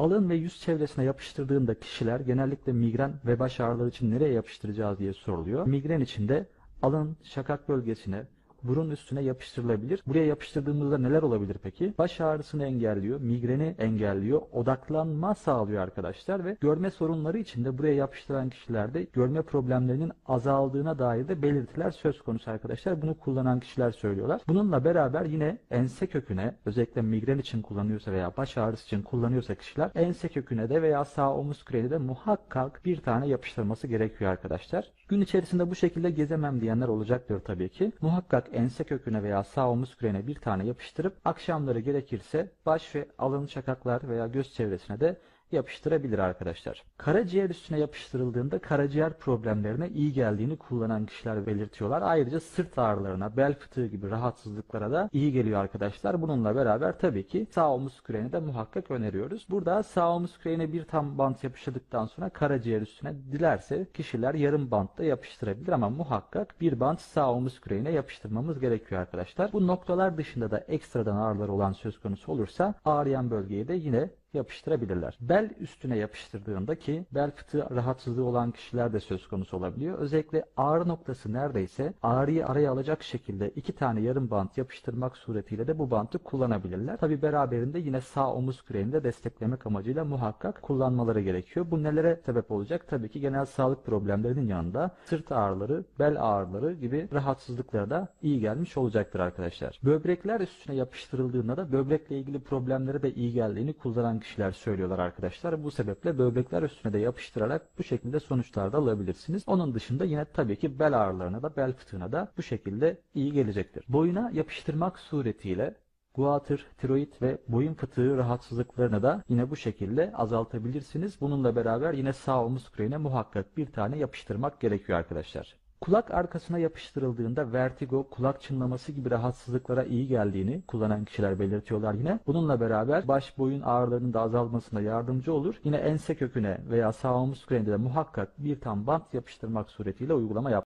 Alın ve yüz çevresine yapıştırdığında kişiler genellikle migren ve baş ağrıları için nereye yapıştıracağız diye soruluyor. Migren için de alın şakak bölgesine, burun üstüne yapıştırılabilir. Buraya yapıştırdığımızda neler olabilir peki? Baş ağrısını engelliyor, migreni engelliyor, odaklanma sağlıyor arkadaşlar ve görme sorunları için de buraya yapıştıran kişilerde görme problemlerinin azaldığına dair de belirtiler söz konusu arkadaşlar. Bunu kullanan kişiler söylüyorlar. Bununla beraber yine ense köküne özellikle migren için kullanıyorsa veya baş ağrısı için kullanıyorsa kişiler ense köküne de veya sağ omuz küreğine de muhakkak bir tane yapıştırması gerekiyor arkadaşlar. Gün içerisinde bu şekilde gezemem diyenler olacaktır tabii ki. Muhakkak ense köküne veya sağ omuz küreğine bir tane yapıştırıp akşamları gerekirse baş ve alın şakaklar veya göz çevresine de yapıştırabilir arkadaşlar. Karaciğer üstüne yapıştırıldığında karaciğer problemlerine iyi geldiğini kullanan kişiler belirtiyorlar. Ayrıca sırt ağrılarına, bel fıtığı gibi rahatsızlıklara da iyi geliyor arkadaşlar. Bununla beraber tabii ki sağ omuz küreğini de muhakkak öneriyoruz. Burada sağ omuz küreğine bir tam bant yapıştırdıktan sonra karaciğer üstüne dilerse kişiler yarım bantta yapıştırabilir ama muhakkak bir bant sağ omuz küreğine yapıştırmamız gerekiyor arkadaşlar. Bu noktalar dışında da ekstradan ağrılar olan söz konusu olursa ağrıyan bölgeyi de yine yapıştırabilirler. Bel üstüne yapıştırdığında ki bel fıtığı rahatsızlığı olan kişiler de söz konusu olabiliyor. Özellikle ağrı noktası neredeyse ağrıyı araya alacak şekilde iki tane yarım bant yapıştırmak suretiyle de bu bantı kullanabilirler. Tabi beraberinde yine sağ omuz küreğini de desteklemek amacıyla muhakkak kullanmaları gerekiyor. Bu nelere sebep olacak? Tabii ki genel sağlık problemlerinin yanında sırt ağrıları, bel ağrıları gibi rahatsızlıklara da iyi gelmiş olacaktır arkadaşlar. Böbrekler üstüne yapıştırıldığında da böbrekle ilgili problemlere de iyi geldiğini kullanan kişiler söylüyorlar arkadaşlar. Bu sebeple böbrekler üstüne de yapıştırarak bu şekilde sonuçlar da alabilirsiniz. Onun dışında yine tabii ki bel ağrılarına da bel fıtığına da bu şekilde iyi gelecektir. Boyuna yapıştırmak suretiyle guatr, tiroid ve boyun fıtığı rahatsızlıklarını da yine bu şekilde azaltabilirsiniz. Bununla beraber yine sağ omuz küreğine muhakkak bir tane yapıştırmak gerekiyor arkadaşlar. Kulak arkasına yapıştırıldığında vertigo, kulak çınlaması gibi rahatsızlıklara iyi geldiğini kullanan kişiler belirtiyorlar yine. Bununla beraber baş boyun ağrılarının da azalmasına yardımcı olur. Yine ense köküne veya sağ omuz küreğinde de muhakkak bir tam bant yapıştırmak suretiyle uygulama yap.